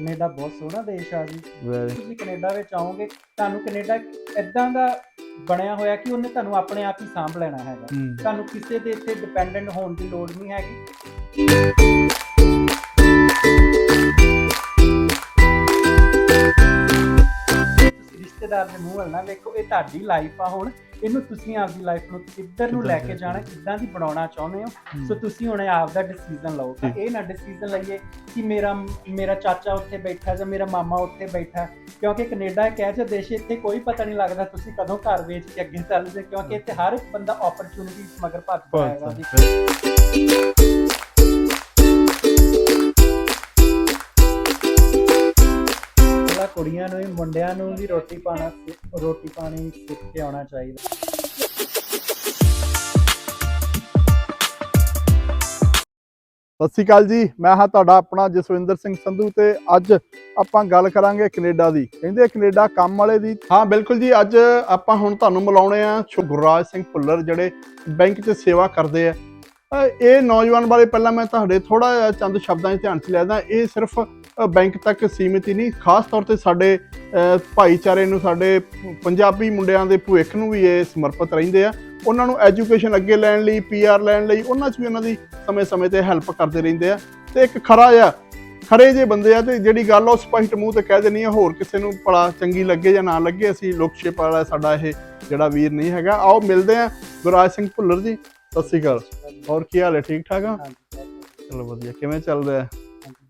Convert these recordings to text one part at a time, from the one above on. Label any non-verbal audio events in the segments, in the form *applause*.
Canada ਬਹੁਤ ਸੋਹਣਾ ਦੇਸ਼ ਆ ਜੀ। ਤੁਸੀਂ ਕੈਨੇਡਾ ਵਿੱਚ ਆਓਗੇ ਤੁਹਾਨੂੰ ਕੈਨੇਡਾ ਇਦਾਂ ਦਾ ਬਣਿਆ ਹੋਇਆ ਕਿ ਉਹਨੇ ਤੁਹਾਨੂੰ ਆਪਣੇ ਆਪ ਹੀ ਸਾਂਭ ਲੈਣਾ ਹੈਗਾ। ਤੁਹਾਨੂੰ ਕਿਸੇ ਦੇ ਇੱਥੇ ਡਿਪੈਂਡੈਂਟ ਹੋਣ ਦੀ ਲੋੜ ਨਹੀਂ ਹੈਗੀ। ਰਿਸ਼ਤੇਦਾਰ ਦੇ ਮੂੰਹ ਵੱਲ ਨਾ ਵੇਖੋ ਇਹ ਤੁਹਾਡੀ ਲਾਈਫ ਆ ਹੁਣ। ਇਹਨੂੰ ਤੁਸੀਂ ਆਪਦੀ ਲਾਈਫ ਨੂੰ ਕਿੱਧਰ ਨੂੰ ਲੈ ਕੇ ਜਾਣਾ ਕਿੱਦਾਂ ਦੀ ਬਣਾਉਣਾ ਚਾਹੁੰਦੇ ਹੋ? ਸੋ ਤੁਸੀਂ ਹੁਣ ਆਪ ਦਾ ਡਿਸੀਜਨ ਲਓ। ਤਾਂ ਇਹ ਨਾ ਡਿਸੀਜਨ ਲਈਏ ਕਿ ਮੇਰਾ ਮੇਰਾ ਚਾਚਾ ਉੱਥੇ ਬੈਠਾ ਜਾਂ ਮੇਰਾ ਮਾਮਾ ਉੱਥੇ ਬੈਠਾ। ਕਿਉਂਕਿ ਕੈਨੇਡਾ ਇੱਕ ਐਸਾ ਦੇਸ਼ ਇੱਥੇ ਕੋਈ ਪਤਾ ਨਹੀਂ ਲੱਗਦਾ ਤੁਸੀਂ ਕਦੋਂ ਘਰ ਵੇਚ ਕੇ ਅੱਗੇ ਚੱਲਦੇ ਕਿਉਂਕਿ ਇੱਥੇ ਹਰ ਇੱਕ ਬੰਦਾ ਓਪਰਚੁਨਿਟੀ ਮਗਰ ਭੱਜਦਾ ਹੈਗਾ ਜੀ ਕੁੜੀਆਂ ਨੂੰ ਵੀ, ਮੁੰਡਿਆਂ ਨੂੰ ਵੀ ਰੋਟੀ ਪਾਣਾ, ਰੋਟੀ ਪਾਣੀ ਸਿੱਖ ਕੇ ਆਉਣਾ ਚਾਹੀਦਾ। ਸਤਿ ਸ਼੍ਰੀ ਅਕਾਲ ਜੀ। ਮੈਂ ਹਾਂ ਤੁਹਾਡਾ ਆਪਣਾ ਜਸਵਿੰਦਰ ਸਿੰਘ ਸੰਧੂ ਤੇ ਅੱਜ ਆਪਾਂ ਗੱਲ ਕਰਾਂਗੇ ਕੈਨੇਡਾ ਦੀ। ਕਹਿੰਦੇ ਕੈਨੇਡਾ ਕੰਮ ਵਾਲੇ ਦੀ ਹਾਂ, ਬਿਲਕੁਲ ਜੀ। ਅੱਜ ਆਪਾਂ ਹੁਣ ਤੁਹਾਨੂੰ ਮਿਲਾਉਣੇ ਆ ਸ਼੍ਰੀ ਗੁਰਰਾਜ ਸਿੰਘ ਭੁੱਲਰ ਜਿਹੜੇ ਬੈਂਕ 'ਚ ਸੇਵਾ ਕਰਦੇ ਆ। ਇਹ ਨੌਜਵਾਨ ਬਾਰੇ ਪਹਿਲਾਂ ਮੈਂ ਤੁਹਾਡੇ ਥੋੜਾ ਜਿਹਾ ਚੰਦ ਸ਼ਬਦਾਂ 'ਚ ਧਿਆਨ 'ਚ ਲੈਦਾ ਇਹ ਸਿਰਫ ਬੈਂਕ ਤੱਕ ਸੀਮਿਤ ਹੀ ਨਹੀਂ। ਖਾਸ ਤੌਰ ਤੇ ਸਾਡੇ ਭਾਈਚਾਰੇ ਨੂੰ ਸਾਡੇ ਪੰਜਾਬੀ ਮੁੰਡਿਆਂ ਦੇ ਭਵਿੱਖ ਨੂੰ ਵੀ ਇਹ ਸਮਰਪਿਤ ਰਹਿੰਦੇ ਆ। ਉਹਨਾਂ ਨੂੰ ਐਜੂਕੇਸ਼ਨ ਅੱਗੇ ਲੈਣ ਲਈ ਪੀਆਰ ਲੈਣ ਲਈ ਉਹਨਾਂ 'ਚ ਵੀ ਉਹਨਾਂ ਦੀ ਸਮੇਂ-ਸਮੇਂ ਤੇ ਹੈਲਪ ਕਰਦੇ ਰਹਿੰਦੇ ਆ। ਤੇ ਇੱਕ ਖਰਾ ਆ ਖਰੇ ਜੇ ਬੰਦੇ ਆ ਤੇ ਜਿਹੜੀ ਗੱਲ ਉਹ ਸਪਸ਼ਟ ਮੂੰਹ ਤੇ ਕਹਿ ਦੇਣੀ ਆ ਹੋਰ ਕਿਸੇ ਨੂੰ ਭਲਾ ਚੰਗੀ ਲੱਗੇ ਜਾਂ ਨਾ ਲੱਗੇ ਅਸੀਂ ਲੋਕਸ਼ਿਪ ਵਾਲਾ ਸਾਡਾ ਇਹ ਜਿਹੜਾ ਵੀਰ ਨਹੀਂ ਹੈਗਾ। ਆਓ ਮਿਲਦੇ ਆ ਗੁਰਰਾਜ ਸਿੰਘ ਭੁੱਲਰ ਜੀ। ਸਤਿ ਸ਼੍ਰੀ ਅਕਾਲ। ਹੋਰ ਕੀ ਹਾਲ ਹੈ? ਠੀਕ ਠਾਕ ਆ ਚਲੋ ਵਧੀਆ। ਕਿਵੇਂ ਚੱਲ ਰਿਹਾ?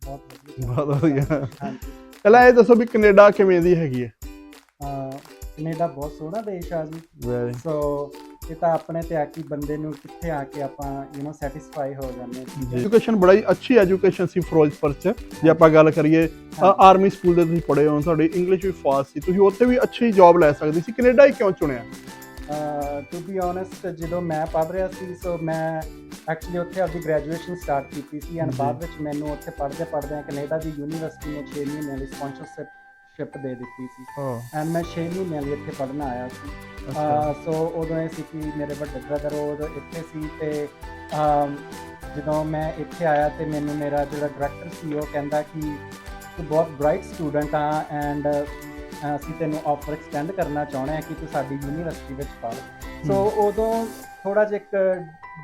ਬਹੁਤ ਬਹੁਤ ਵਧੀਆ। ਹਾਂਜੀ। ਪਹਿਲਾਂ ਇਹ ਦੱਸੋ ਵੀ ਕੈਨੇਡਾ ਕਿਵੇਂ ਦੀ ਹੈਗੀ ਹੈ? ਅਹ ਕੈਨੇਡਾ ਬਹੁਤ ਸੋਹਣਾ ਦੇਸ਼ ਆ ਜੀ। ਵੈਰੀ ਸੋ ਇਹ ਤਾਂ ਆਪਣੇ ਤੇ ਆ ਕਿ ਬੰਦੇ ਨੂੰ ਕਿੱਥੇ ਆ ਕੇ ਆਪਾਂ ਯੂ نو ਸੈਟੀਸਫਾਈ ਹੋ ਜਾਂਦੇ ਹਾਂ ਐਜੂਕੇਸ਼ਨ ਬੜੀ ਅੱਛੀ ਐਜੂਕੇਸ਼ਨ ਸੀ ਫਿਰੋਜ਼ਪੁਰ ਚ। ਜੇ ਆਪਾਂ ਗੱਲ ਕਰੀਏ ਆਰਮੀ ਸਕੂਲ ਦੇ ਤੁਸੀਂ ਪੜ੍ਹੇ ਹੋ ਤੁਹਾਡੀ ਇੰਗਲਿਸ਼ ਵੀ ਫਾਸਟ ਸੀ। ਤੁਸੀਂ ਉੱਥੇ ਵੀ ਅੱਛੀ ਜੌਬ ਲੈ ਸਕਦੇ ਸੀ। ਕੈਨੇਡਾ ਹੀ ਕਿਉਂ ਚੁਣਿਆ? ਟੂ ਬੀ ਓਨੈਸਟ ਜਦੋਂ ਮੈਂ ਪੜ੍ਹ ਰਿਹਾ ਸੀ ਸੋ ਮੈਂ ਐਕਚੁਅਲੀ ਉੱਥੇ ਆਪਣੀ ਗ੍ਰੈਜੂਏਸ਼ਨ ਸਟਾਰਟ ਕੀਤੀ ਸੀ ਐਂਡ। ਬਾਅਦ ਵਿੱਚ ਮੈਨੂੰ ਉੱਥੇ ਪੜ੍ਹਦੇ ਪੜ੍ਹਦੇ ਕੈਨੇਡਾ ਦੀ ਯੂਨੀਵਰਸਿਟੀ ਨੇ 6 ਮਹੀਨਿਆਂ ਦੀ ਸਪਾਂਸਰਸ਼ਿਪ ਦੇ ਦਿੱਤੀ ਸੀ। ਐਂਡ ਮੈਂ 6 ਮਹੀਨਿਆਂ ਲਈ ਇੱਥੇ ਪੜ੍ਹਨ ਆਇਆ ਸੀ। ਸੋ ਉਦੋਂ ਇਹ ਸੀ ਕਿ ਮੇਰੇ ਵੱਡੇ ਬ੍ਰਦਰ ਉਹ ਇੱਥੇ ਸੀ ਤੇ ਜਦੋਂ ਮੈਂ ਇੱਥੇ ਆਇਆ ਤੇ ਮੈਨੂੰ ਮੇਰਾ ਜਿਹੜਾ ਡਾਇਰੈਕਟਰ ਸੀ ਉਹ ਕਹਿੰਦਾ ਕਿ ਤੂੰ ਬਹੁਤ ਬ੍ਰਾਈਟ ਸਟੂਡੈਂਟ ਆ ਐਂਡ ਅਸੀਂ ਤੈਨੂੰ ਆਫਰ ਐਕਸਟੈਂਡ ਕਰਨਾ ਚਾਹੁੰਦੇ ਆ ਕਿ ਤੂੰ ਸਾਡੀ ਯੂਨੀਵਰਸਿਟੀ ਵਿੱਚ ਪੜ੍ਹ। ਸੋ ਉਦੋਂ ਥੋੜਾ ਜਿਹਾ ਇੱਕ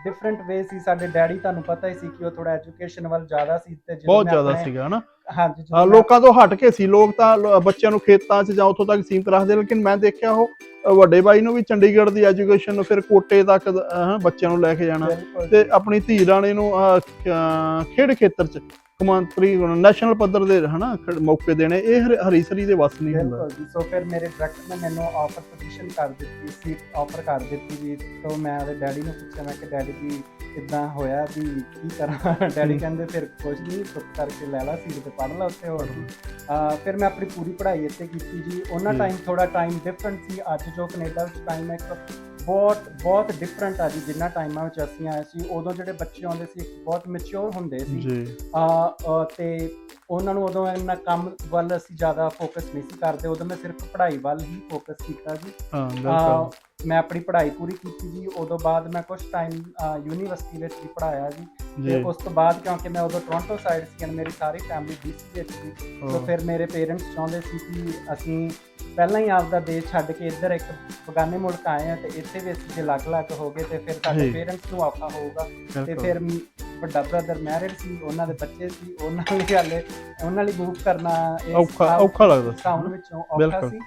ਡਿਫਰੈਂਟ ਵੇ ਸੀ। ਸਾਡੇ ਡੈਡੀ ਤੁਹਾਨੂੰ ਪਤਾ ਹੀ ਸੀ ਕਿ ਉਹ ਥੋੜਾ ਐਜੂਕੇਸ਼ਨ ਵੱਲ ਜ਼ਿਆਦਾ ਸੀ ਤੇ ਜਦੋਂ ਬਹੁਤ ਮੈਂ ਜ਼ਿਆਦਾ ਆਪਣੇ- ਸੀਗਾ ਹਨਾ? ਹਾਂਜੀ ਜਦੋਂ ਮੈਂ- ਲੋਕਾਂ ਤੋਂ ਹਟ ਕੇ ਸੀ। ਲੋਕ ਤਾਂ ਲ- ਬੱਚਿਆਂ ਨੂੰ ਖੇਤਾਂ 'ਚ ਜਾਂ ਉੱਥੋਂ ਤੱਕ ਸੀਮਤ ਰੱਖਦੇ ਲੇਕਿਨ ਮੈਂ ਦੇਖਿਆ ਉਹ ਵੱਡੇ ਬਾਈ ਨੂੰ ਵੀ ਚੰਡੀਗੜ੍ਹ ਦੀ ਐਜੂਕੇਸ਼ਨ ਫਿਰ ਕੋਟੇ ਤੱਕ ਬੱਚਿਆਂ ਨੂੰ ਲੈ ਕੇ ਜਾਣਾ ਬਿਲਕੁਲ ਤੇ ਆਪਣੀ ਧੀ ਰਾਣੇ ਨੂੰ ਖ- ਖੇਡ ਖੇਤਰ 'ਚ। ਕਮਾਂਤਰੀ ਨੈਸ਼ਨਲ ਪੱਧਰ ਦੇ ਹਨਾ ਮੌਕੇ ਦੇਣੇ ਇਹ ਹਰ- ਹਰੀਸਰੀ ਦੇ ਵੱਸ ਨਹੀਂ ਹੁੰਦਾ। ਸੋ ਫਿਰ ਮੇਰੇ ਡਾਇਰੈਕਟਰ ਨੇ ਮੈਨੂੰ ਆਫਰ ਪੋਜੀਸ਼ਨ ਕਰ ਦਿੱਤੀ ਸੀ ਆਫਰ ਕਰ ਦਿੱਤੀ ਜੀ। ਸੋ ਮੈਂ ਉਹਦੇ ਡੈਡੀ ਨੂੰ ਪੁੱਛਿਆ ਮੈਂ ਕਿ ਡੈਡੀ ਜੀ ਇਦਾਂ ਹੋਇਆ ਵੀ ਕੀ ਕਰਾਂ ਡੈਡੀ ਕਹਿੰਦੇ ਫਿਰ ਕੁਝ ਨਹੀਂ ਚੁੱਪ ਕਰਕੇ ਲੈ ਲਾ ਸੀਟ ਤੇ ਪੜ ਲਾ ਉੱਥੇ ਹੋਰ ਫਿਰ ਮੈਂ ਆਪਣੀ ਪੂਰੀ ਪੜ੍ਹਾਈ ਇੱਥੇ ਕੀਤੀ ਜੀ। ਉਹਨਾਂ। ਟਾਈਮ ਥੋੜਾ ਟਾਈਮ ਡਿਫਰੈਂਟ ਸੀ। ਅੱਜ ਜੋ ਕੈਨੇਡਾ ਵਿੱਚ ਟਾਈਮ ਹੈ ਇੱਕ ਬਹੁਤ ਬਹੁਤ ਡਿਫਰੈਂਟ ਆ ਜੀ ਜਿੰਨਾ ਟਾਈਮਾਂ ਵਿੱਚ ਅਸੀਂ ਆਏ ਸੀ ਉਦੋਂ ਜਿਹੜੇ ਬੱਚੇ ਆਉਂਦੇ ਸੀ ਬਹੁਤ ਮੈਚੁਰ ਹੁੰਦੇ ਸੀ। ਜੀ। ਆ ਤੇ ਉਹਨਾਂ ਨੂੰ ਉਦੋਂ ਇੰਨਾ ਕੰਮ ਵੱਲ ਅਸੀਂ ਜ਼ਿਆਦਾ ਫੋਕਸ ਨਹੀਂ ਸੀ ਕਰਦੇ ਉਦੋਂ ਮੈਂ ਸਿਰਫ ਪੜ੍ਹਾਈ ਵੱਲ ਹੀ ਫੋਕਸ ਕੀਤਾ ਜੀ ਹਾਂ ਬਿਲਕੁਲ ਮੈਂ ਆਪਣੀ ਪੜ੍ਹਾਈ ਪੂਰੀ ਕੀਤੀ ਜੀ ਉਦੋਂ ਬਾਅਦ ਮੈਂ ਕੁਝ ਟਾਈਮ ਯੂਨੀਵਰਸਿਟੀ ਵਿੱਚ ਵੀ ਪੜ੍ਹਾਇਆ ਜੀ ਤੇ ਉਸ ਤੋਂ ਬਾਅਦ ਕਿਉਂਕਿ ਮੈਂ ਉਦੋਂ ਟੋਰਾਂਟੋ ਸਾਈਡ ਸੀ and ਮੇਰੀ ਸਾਰੀ ਫੈਮਿਲੀ ਡੀਸੀ ਵਿੱਚ ਸੀ ਹਾਂ। ਫਿਰ ਮੇਰੇ ਪੇਰੈਂਟਸ ਚਾਹੁੰਦੇ ਸੀ ਕਿ ਅਸੀਂ ਪਹਿਲਾਂ ਹੀ ਆਪਦਾ ਦੇਸ਼ ਛੱਡ ਕੇ ਇੱਧਰ ਇੱਕ ਬਗਾਨੇ ਮੁਲਕ ਆਏ ਆ ਤੇ ਇੱਥੇ ਵੀ ਅਸੀਂ ਜੇ ਅਲੱਗ-ਅਲੱਗ ਹੋ ਗਏ ਤੇ ਫਿਰ ਸਾਡੇ। ਪੇਰੈਂਟਸ ਨੂੰ ਔਖਾ ਹੋਊਗਾ ਤੇ। ਫਿਰ ਵੱਡਾ ਬ੍ਰਦਰ ਮੈਰਿਡ ਸੀ ਉਹਨਾਂ ਦੇ ਬੱਚੇ ਸੀ ਉਹਨਾਂ ਲਈ ਹਾਲੇ ਉਹਨਾਂ ਲਈ ਮੂਵ ਕਰਨਾ ਔਖਾ ਔਖਾ ਲੱਗਦਾ ਸੀ। ਟਾਊਨ ਵਿੱਚੋਂ ਔਖਾ ਸੀ।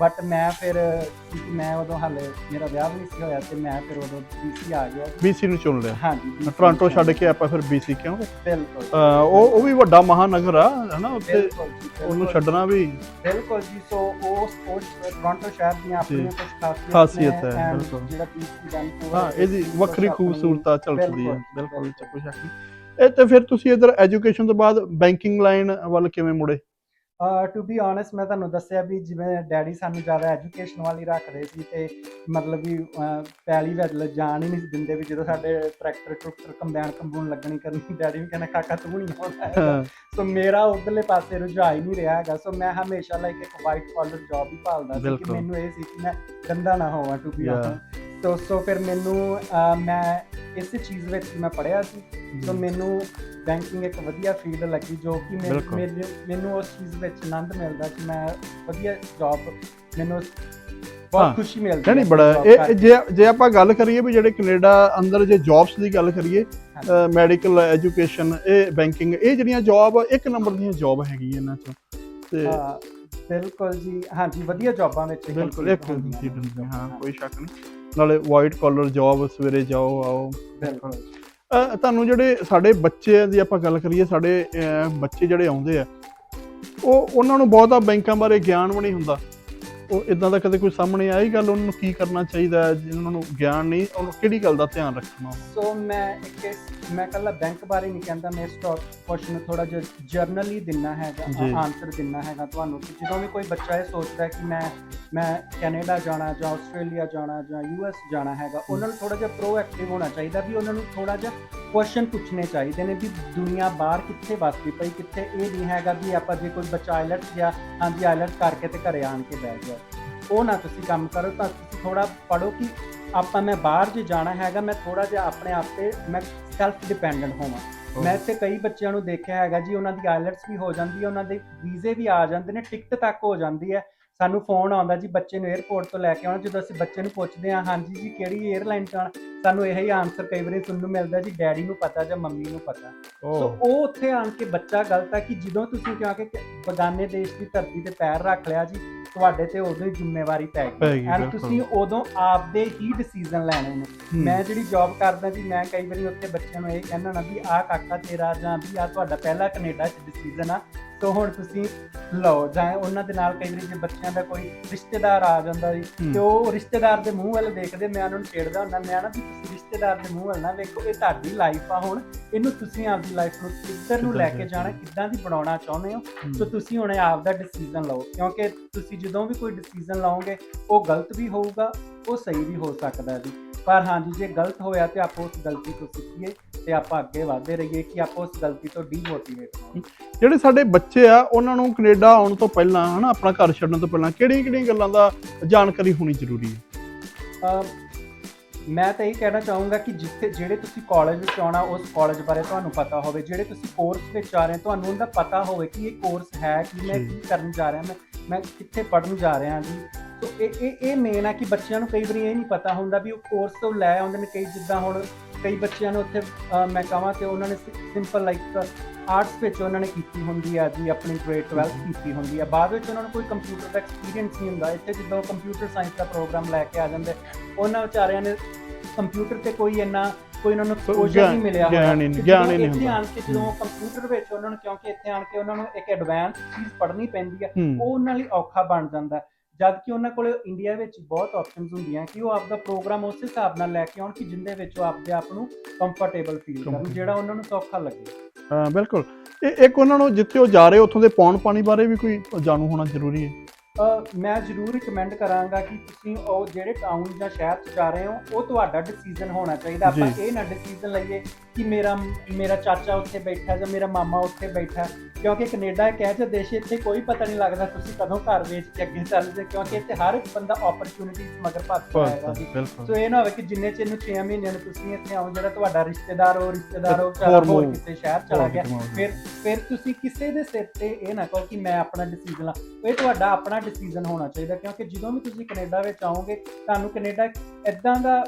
ਬਟ ਮੈਂ ਫਿਰ ਕਿਉਂਕਿ ਮੈਂ ਉਦੋਂ ਹਾਲੇ ਮੇਰਾ ਵਿਆਹ ਵੀ ਨਹੀਂ ਸੀ ਹੋਇਆ ਤੇ ਮੈਂ ਫਿਰ ਉਦੋਂ BC ਆ ਗਿਆ। BC ਨੂੰ ਚੁਣ ਲਿਆ। ਹਾਂਜੀ ਟੋਰਾਂਟੋ ਛੱਡ ਕੇ ਆਪਾਂ ਫਿਰ BC ਕਿਉਂ ਬਿਲਕੁਲ। ਉਹ ਉਹ ਵੀ ਵੱਡਾ ਮਹਾਨਗਰ ਆ ਹਨਾ? ਉੱਥੇ ਉਹਨੂੰ। ਛੱਡਣਾ ਵੀ ਬਿਲਕੁਲ ਜੀ ਸੋ ਉਸ ਉਸ ਟੋਰਾਂਟੋ ਸ਼ਹਿਰ ਦੀਆਂ ਆਪਣੀਆਂ ਕੁਝ ਖਾਸੀਅਤਾਂ ਹੈ, ਬਿਲਕੁਲ। ਜਿਹੜਾ BC ਵੈਨਕੂਵਰ ਹਾਂ ਇਹਦੀ ਵੱਖਰੀ ਖੂਬਸੂਰਤਾ ਝਲਕਦੀ ਹੈ ਬਿਲਕੁਲ, ਬਿਲਕੁਲ। ਨਹੀਂ ਇਹ ਤੇ ਫਿਰ ਤੁਸੀਂ ਇਧਰ ਐਜੂਕੇਸ਼ਨ ਤੋਂ ਬਾਅਦ ਬੈਂਕਿੰਗ ਲਾਈਨ ਵੱਲ ਕਿਵੇਂ ਮੁੜੇ? ਟੂ ਬੀ ਓਨੈਸਟ ਮੈਂ ਤੁਹਾਨੂੰ ਦੱਸਿਆ ਵੀ ਜਿਵੇਂ ਡੈਡੀ ਸਾਨੂੰ ਜ਼ਿਆਦਾ ਐਜੂਕੇਸ਼ਨ ਵਾਲੀ ਰੱਖਦੇ ਸੀ ਤੇ ਮਤਲਬ ਵੀ ਪੈਲੀ ਵਿੱਚ ਲੈ ਜਾਣ ਹੀ ਨਹੀਂ ਸੀ ਦਿੰਦੇ ਵੀ ਜਦੋਂ ਸਾਡੇ ਟਰੈਕਟਰ ਟਰੂਕਟਰ ਕੰਬਾਈਨ ਕੰਬੂਨ ਲੱਗਣੀ ਕਰਨੀ ਡੈਡੀ ਵੀ ਕਹਿੰਦਾ ਕਾਕਾ ਤੂੰ ਨਹੀਂ ਆਉਂਦਾ ਸੋ ਮੇਰਾ ਉਧਰਲੇ ਪਾਸੇ ਰੁਝਾਨ ਹੀ ਨਹੀਂ ਰਿਹਾ ਹੈਗਾ। ਸੋ ਮੈਂ ਹਮੇਸ਼ਾ ਲਾਈਕ ਇੱਕ ਵਾਈਟ ਕਾਲਰ ਜੌਬ ਹੀ ਭਾਲਦਾ ਸੀ ਕਿ। ਮੈਨੂੰ ਇਹ ਸੀ ਕਿ ਮੈਂ ਗੰਦਾ ਨਾ ਹੋਵਾਂ to be. Honest so so ਫਿਰ ਮੈਨੂੰ ਮੈਂ ਇਸੇ ਚੀਜ਼ ਵਿੱਚ ਹੀ ਮੈਂ ਪੜ੍ਹਿਆ ਸੀ। ਸੋ ਮੈਨੂੰ ਬੈਂਕਿੰਗ ਇੱਕ ਵਧੀਆ ਫੀਲਡ ਲੱਗੀ ਜੋ ਕਿ ਮੈਨੂੰ ਉਸ ਚੀਜ਼ ਵਿੱਚ ਆਨੰਦ ਮਿਲਦਾ ਕਿ ਮੈਂ ਵਧੀਆ ਜੌਬ ਮੈਨੂੰ ਹਾਂ। ਬਹੁਤ ਖੁਸ਼ੀ ਮਿਲਦੀ ਨਹੀਂ ਨਹੀਂ ਹੈ ਬੜਾ ਇਹ। ਜੇ ਜੇ ਆਪਾਂ ਗੱਲ ਕਰੀਏ ਵੀ ਜਿਹੜੇ ਕੈਨੇਡਾ ਅੰਦਰ ਜੇ ਜੌਬਸ ਦੀ ਗੱਲ ਕਰੀਏ ਮੈਡੀਕਲ ਐਜੂਕੇਸ਼ਨ ਇਹ ਬੈਂਕਿੰਗ ਇਹ ਜਿਹੜੀਆਂ ਜੌਬ ਇੱਕ ਨੰਬਰ ਦੀਆਂ ਜੌਬ ਹੈਗੀ ਇਹਨਾਂ ਚੋਂ। ਤੇ ਹਾਂ, ਬਿਲਕੁਲ ਜੀ। ਹਾਂਜੀ ਵਧੀਆ ਜੌਬਾਂ ਵਿੱਚ ਬਿਲਕੁਲ ਇੱਕ। ਹਾਂ। ਕੋਈ ਸ਼ੱਕ ਨਹੀਂ। ਨਾਲੇ ਵਾਈਟ ਕਾਲਰ ਜੌਬ ਸਵੇਰੇ ਜਾਓ ਆਓ। ਬਿਲਕੁਲ। ਤੁਹਾਨੂੰ ਜਿਹੜੇ ਸਾਡੇ ਬੱਚੇ ਦੀ ਆਪਾਂ ਗੱਲ ਕਰੀਏ ਸਾਡੇ ਬੱਚੇ ਜਿਹੜੇ ਆਉਂਦੇ ਆ ਉਹ ਉਹਨਾਂ ਨੂੰ ਬਹੁਤਾ ਬੈਂਕਾਂ ਬਾਰੇ ਗਿਆਨ ਵੀ ਨਹੀਂ ਹੁੰਦਾ। ਉਹ ਇਦਾਂ ਦਾ ਕਦੇ ਕੋਈ ਸਾਹਮਣੇ ਆਈ ਗੱਲ ਉਹਨਾਂ ਨੂੰ ਕੀ ਕਰਨਾ ਚਾਹੀਦਾ ਹੈ ਜਿਹਨਾਂ ਨੂੰ ਗਿਆਨ ਨਹੀਂ ਉਹਨੂੰ ਕਿਹੜੀ ਗੱਲ ਦਾ ਧਿਆਨ ਰੱਖਣਾ? ਸੋ ਮੈਂ ਇੱਕ ਮੈਂ ਕੱਲਾ ਬੈਂਕ ਬਾਰੇ ਨਹੀਂ ਕਹਿੰਦਾ ਮੈਂ ਇਸ ਕੁਐਸਚਨ ਨੂੰ ਥੋੜਾ ਜਿਹਾ ਜਰਨਲੀ ਦਿੰਨਾ ਜੀ। ਹੈਗਾ ਆਨਸਰ ਦਿੰਨਾ ਹੈਗਾ ਤੁਹਾਨੂੰ ਕਿ ਜਦੋਂ ਵੀ ਕੋਈ ਬੱਚਾ ਇਹ ਸੋਚਦਾ ਹੈ ਕਿ ਮੈਂ ਮੈਂ ਕੈਨੇਡਾ ਜਾਣਾ ਜਾਂ ਆਸਟ੍ਰੇਲੀਆ ਜਾਣਾ ਜਾਂ ਯੂਐਸ ਜਾਣਾ ਹੈਗਾ ਉਹਨਾਂ ਨੂੰ ਥੋੜਾ ਜਿਹਾ ਪ੍ਰੋਐਕਟਿਵ ਹੋਣਾ ਚਾਹੀਦਾ ਵੀ ਉਹਨਾਂ ਨੂੰ ਥੋੜਾ ਜਿਹਾ ਕੁਐਸਚਨ ਪੁੱਛਣੇ ਚਾਹੀਦੇ ਨੇ ਵੀ ਦੁਨੀਆ ਬਾਹਰ ਕਿੱਥੇ ਵਸਦੀ ਪਈ ਕਿੱਥੇ ਇਹ ਨਹੀਂ ਹੈਗਾ ਵੀ ਆਪਾਂ ਜੇ ਕੋਈ ਬੱਚਾ ਆਇਲਟਸ ਗਿਆ ਹਾਂਜੀ ਆਇਲਟਸ ਕਰਕੇ ਤੇ ਘਰੇ ਆਣ ਕੇ ਬਹਿ ਗਿਆ। ਉਹ ਨਾ ਤੁਸੀਂ ਕੰਮ ਕਰੋ ਤਾਂ ਤੁਸੀਂ ਥੋੜਾ ਪੜੋ ਕਿ ਆਪਾਂ ਮੈਂ ਬਾਹਰ ਜੇ ਜਾਣਾ ਹੈਗਾ ਮੈਂ ਥੋੜਾ ਜਿਹਾ ਆਪਣੇ ਆਪ ਤੇ ਮੈਂ ਸੈਲਫ ਡਿਪੈਂਡੈਂਟ ਹੋਵਾਂ ਮੈਂ ਇੱਥੇ ਕਈ ਬੱਚਿਆਂ ਨੂੰ ਦੇਖਿਆ ਹੈਗਾ ਜੀ ਉਹਨਾਂ ਦੀ ਆਇਲਟਸ ਵੀ ਹੋ ਜਾਂਦੀ ਹੈ ਉਹਨਾਂ ਦੇ ਵੀਜ਼ੇ ਵੀ ਆ ਜਾਂਦੇ ਨੇ ਟਿਕਟ ਤੱਕ ਹੋ ਜਾਂਦੀ ਹੈ। ਸਾਨੂੰ ਫੋਨ ਆਉਂਦਾ ਜੀ ਬੱਚੇ ਨੂੰ 에ਅਰਪੋਰਟ ਤੋਂ ਲੈ ਕੇ ਆਉਣਾ ਜਦੋਂ ਅਸੀਂ ਬੱਚੇ ਨੂੰ ਪੁੱਛਦੇ ਹਾਂ ਹਾਂਜੀ ਜੀ ਕਿਹੜੀ 에ਅਰਲਾਈਨ ਜਾਣਾ ਸਾਨੂੰ ਇਹ ਹੀ ਆਨਸਰ ਕਈ ਵਾਰੀ ਸੁਣਨ ਨੂੰ ਮਿਲਦਾ ਜੀ ਡੈਡੀ ਨੂੰ ਪਤਾ ਜਾਂ ਮੰਮੀ ਨੂੰ ਪਤਾ? ਸੋ ਉਹ ਉੱਥੇ ਆਣ ਕੇ ਬੱਚਾ ਗਲਤ ਹੈ ਕਿ ਜਦੋਂ ਤੁਸੀਂ ਕਿਹਾ ਕਿ ਬਗਾਨੇ ਦੇਸ਼ ਦੀ ਧਰਤੀ ਤੇ ਪੈਰ ਰੱਖ ਲਿਆ ਜੀ ਤੁਹਾਡੇ ਤੇ ਉਦੋਂ ਹੀ ਜ਼ਿੰਮੇਵਾਰੀ ਪੈ ਪੈ ਗਈ ਗਈ, ਐਂਡ ਬਿਲਕੁਲ। ਤੁਸੀਂ ਉਦੋਂ ਆਪਦੇ ਹੀ ਡਿਸੀਜਨ ਲੈਣੇ ਨੇ ਹੂੰ। ਮੈਂ ਜਿਹੜੀ ਜੌਬ ਕਰਦਾ ਜੀ ਮੈਂ ਕਈ ਵਾਰੀ ਉੱਥੇ ਬੱਚਿਆਂ ਨੂੰ ਇਹ ਕਹਿਣਾ ਨਾ ਵੀ ਆਹ ਕਾਕਾ ਤੇਰਾ ਜਾਂ ਵੀ ਆਹ ਤੁਹਾਡਾ ਪਹਿਲਾ ਕੈਨੇਡਾ 'ਚ ਡਿਸੀਜਨ ਆ ਸੋ ਹੁਣ ਤੁਸੀਂ ਲਓ ਜਾਂ ਉਹਨਾਂ ਦੇ ਨਾਲ ਕਈ ਵਾਰੀ ਜੇ ਬੱਚਿਆਂ ਦਾ ਕੋਈ ਰਿਸ਼ਤੇਦਾਰ ਆ ਜਾਂਦਾ ਜੀ। ਤੇ ਉਹ ਰਿਸ਼ਤੇਦਾਰ ਦੇ ਮੂੰਹ ਵੱਲ ਦੇਖਦੇ ਮੈਂ ਉਹਨਾਂ ਨੂੰ ਛੇੜਦਾ ਹੁੰਦਾ ਮੈਂ ਨਾ ਵੀ ਤੁਸੀਂ ਰਿਸ਼ਤੇਦਾਰ ਦੇ ਮੂੰਹ ਵੱਲ ਨਾ ਵੇਖੋ ਇਹ ਤੁਹਾਡੀ ਲਾਈਫ ਆ ਹੁਣ ਇਹਨੂੰ ਤੁਸੀਂ ਆਪਦੀ ਲਾਈਫ ਨੂੰ ਕਿੱਧਰ ਨੂੰ ਲੈ ਕੇ ਜਾਣਾ ਕਿੱਦਾਂ ਦੀ ਬਣਾਉਣਾ ਚਾਹੁੰਦੇ ਹੋ। ਸੋ ਤੁਸੀਂ ਹੁਣ ਆਪ ਦਾ ਡਿਸੀਜਨ ਲਓ ਕਿਉਂਕਿ ਤੁਸੀਂ ਜਦੋਂ ਵੀ ਕੋਈ ਡਿਸੀਜਨ ਲਓਗੇ ਉਹ ਗਲਤ ਵੀ ਹੋਊਗਾ ਉਹ ਸਹੀ ਵੀ ਹੋ ਸਕਦਾ ਹੈ ਜੀ ਪਰ ਹਾਂਜੀ ਜੇ ਗਲਤ ਹੋਇਆ ਤੇ ਆਪਾਂ ਉਸ ਗਲਤੀ ਤੋਂ ਸਿੱਖੀਏ ਤੇ ਆਪਾਂ ਅੱਗੇ ਵਧਦੇ ਰਹੀਏ ਕਿ ਆਪਾਂ ਉਸ ਗਲਤੀ ਤੋਂ ਡੀਮੋਟੀਵੇਟ ਹੋਈਏ। ਜਿਹੜੇ ਸਾਡੇ ਬੱਚੇ ਆ ਉਹਨਾਂ ਨੂੰ ਕੈਨੇਡਾ ਆਉਣ ਤੋਂ ਪਹਿਲਾਂ ਹਨਾ ਆਪਣਾ ਘਰ ਛੱਡਣ ਤੋਂ ਪਹਿਲਾਂ ਕਿਹੜੀਆਂ ਕਿਹੜੀਆਂ ਗੱਲਾਂ ਦਾ ਜਾਣਕਾਰੀ ਹੋਣੀ ਜ਼ਰੂਰੀ ਹੈ? ਮੈਂ ਤਾਂ ਇਹ ਕਹਿਣਾ ਚਾਹੂੰਗਾ ਕਿ ਜਿੱਥੇ ਜਿਹੜੇ ਤੁਸੀਂ ਕਾਲਜ ਵਿੱਚ ਆਉਣਾ ਉਸ ਕਾਲਜ ਬਾਰੇ ਤੁਹਾਨੂੰ ਪਤਾ ਹੋਵੇ। ਜਿਹੜੇ ਤੁਸੀਂ ਕੋਰਸ ਵਿੱਚ ਆ ਰਹੇ ਹੋ ਤੁਹਾਨੂੰ ਉਹਦਾ ਪਤਾ ਹੋਵੇ ਕਿ ਇਹ ਕੋਰਸ ਹੈ ਕਿ ਮੈਂ। ਕੀ ਕਰਨ ਜਾ ਰਿਹਾ ਮੈਂ ਮੈਂ ਕਿੱਥੇ ਪੜਨ ਜਾ ਰਿਹਾ ਜੀ। ਸੋ ਇਹ ਇਹ ਇਹ ਮੇਨ ਆ ਕਿ ਬੱਚਿਆਂ ਨੂੰ ਕਈ ਵਾਰੀ ਇਹ ਨਹੀਂ ਪਤਾ ਹੁੰਦਾ ਵੀ ਉਹ ਕੋਰਸ ਤੋਂ ਲੈ ਆਉਂਦੇ ਨੇ ਕਈ ਜਿੱਦਾਂ ਹੁਣ ਕਈ ਬੱਚਿਆਂ ਨੂੰ ਉੱਥੇ ਮੈਂ ਕਹਾਂ ਕਿ ਉਹਨਾਂ ਨੇ ਸਿੰਪਲ ਲਾਈਕ ਆਰਟਸ ਵਿੱਚ ਉਹਨਾਂ ਨੇ ਕੀਤੀ ਹੁੰਦੀ ਆ ਜੀ ਆਪਣੀ ਗ੍ਰੇਡ 12 ਕੀਤੀ ਹੁੰਦੀ ਆ। ਬਾਅਦ ਵਿੱਚ ਉਹਨਾਂ ਨੂੰ ਕੋਈ ਕੰਪਿਊਟਰ ਦਾ ਐਕਸਪੀਰੀਅੰਸ ਨਹੀਂ ਹੁੰਦਾ। ਇੱਥੇ ਜਿੱਦਾਂ ਕੰਪਿਊਟਰ ਸਾਇੰਸ ਦਾ ਪ੍ਰੋਗਰਾਮ ਲੈ ਕੇ ਆ ਜਾਂਦੇ ਉਹਨਾਂ ਵਿਚਾਰਿਆਂ ਨੇ ਕੰਪਿਊਟਰ ਤੇ ਕੋਈ ਇੰਨਾ ਕੋਈ ਉਹਨਾਂ ਨੂੰ ਐਕਸਪੋਜ਼ਰ ਨਹੀਂ ਮਿਲਿਆ ਗਿਆਨ ਨਹੀਂ- ਗਿਆਨ ਨਹੀਂ ਹੁੰਦਾ। ਆਣ ਕੇ ਜਦੋਂ ਕੰਪਿਊਟਰ ਵਿੱਚ ਉਹਨਾਂ ਨੂੰ ਕਿਉਂਕਿ ਇੱਥੇ ਆਣ ਕੇ ਉਹਨਾਂ ਨੂੰ ਇੱਕ ਐਡਵਾਂਸ ਚੀਜ਼ ਪੜ੍ਹਨੀ ਪੈਂਦੀ ਆ ਹੂੰ ਉਹ ਉਹਨਾਂ ਲਈ ਔਖਾ ਬਣ ਜਾਂਦਾ। ਜਦ ਕਿ ਉਹਨਾਂ ਕੋਲ ਇੰਡੀਆ ਵਿੱਚ ਬਹੁਤ ਆਪਸ਼ਨਸ ਹੁੰਦੀਆਂ ਕਿ ਉਹ ਆਪਦਾ ਪ੍ਰੋਗਰਾਮ ਉਸ ਹਿਸਾਬ ਨਾਲ ਲੈ ਕੇ ਆਉਣ ਕਿ ਜਿੰਦੇ ਵਿੱਚ ਉਹ ਆਪਦੇ ਆਪ ਨੂੰ ਕੰਫਰਟੇਬਲ ਫੀਲ ਕਰਨ। ਜਿਹੜਾ ਉਹਨਾਂ ਨੂੰ ਸੌਖਾ ਲੱਗੇ ਹਾਂ ਬਿਲਕੁਲ ਇਹ ਇੱਕ ਉਹਨਾਂ ਨੂੰ ਜਿੱਥੇ ਉਹ ਜਾ ਰਹੇ ਉੱਥੋਂ ਦੇ ਪੌਣ ਪਾਣੀ ਬਾਰੇ ਵੀ ਕੋਈ ਜਾਣੂ ਹੋਣਾ ਜ਼ਰੂਰੀ ਹੈ ਮੈਂ ਜ਼ਰੂਰ ਰਿਕਮੈਂਡ ਕਰਾਂਗਾ ਕਿ ਤੁਸੀਂ ਉਹ ਜਿਹੜੇ ਟਾਊਨ ਜਾਂ ਸ਼ਹਿਰ 'ਚ ਜਾ ਰਹੇ ਹੋ ਉਹ ਤੁਹਾਡਾ ਡਿਸੀਜਨ ਹੋਣਾ ਚਾਹੀਦਾ ਆਪਾਂ। ਇਹ ਨਾ ਡਿਸੀਜਨ ਲਈਏ ਕਿ ਮੇਰਾ ਮੇਰਾ ਚਾਚਾ ਉੱਥੇ ਬੈਠਾ ਜਾਂ ਮੇਰਾ ਮਾਮਾ ਉੱਥੇ ਬੈਠਾ। ਕਿਉਂਕਿ ਕੈਨੇਡਾ ਇੱਕ ਐਸਾ ਦੇਸ਼ ਇੱਥੇ ਕੋਈ ਪਤਾ ਨਹੀਂ ਲੱਗਦਾ ਤੁਸੀਂ ਕਦੋਂ ਘਰ ਵੇਚ ਕੇ ਅੱਗੇ ਚੱਲ ਕਿਉਂਕਿ ਇੱਥੇ ਹਰ ਇੱਕ ਬੰਦਾ ਓਪਰਚ्युनिटीਜ਼ ਮਗਰ ਭੱਜਦਾ ਹੈਗਾ ਸੋ। ਇਹ ਨਾ ਹੋਵੇ ਕਿ ਜਿੰਨੇ ਚਿਰ ਨੂੰ 6 ਮਹੀਨਿਆਂ ਨੂੰ ਤੁਸੀਂ ਇੱਥੇ ਆਓ ਜਿਹੜਾ ਤੁਹਾਡਾ ਰਿਸ਼ਤੇਦਾਰ ਹੋ ਰਿਸ਼ਤੇਦਾਰ ਹੋ ਚਲਾ ਹੋਰ ਕਿਤੇ ਸ਼ਹਿਰ ਚਲਾ ਗਿਆ ਫਿਰ ਫਿਰ ਤੁਸੀਂ ਕਿਸੇ ਦੇ ਸਿਰ ਤੇ ਇਹ ਨਾ ਕਹੋ ਕਿ ਮੈਂ ਆਪਣਾ ਡਿਸੀਜਨ ਲਾ ਇਹ ਤੁਹਾਡਾ ਆਪਣਾ ਡਿਸੀਜਨ ਹੋਣਾ ਚਾਹੀਦਾ ਕਿਉਂਕਿ ਜਦੋਂ ਵੀ ਤੁਸੀਂ ਕੈਨੇਡਾ ਵਿੱਚ ਆਓਗੇ ਤੁਹਾਨੂੰ ਕੈਨੇਡਾ ਇਦਾਂ ਦਾ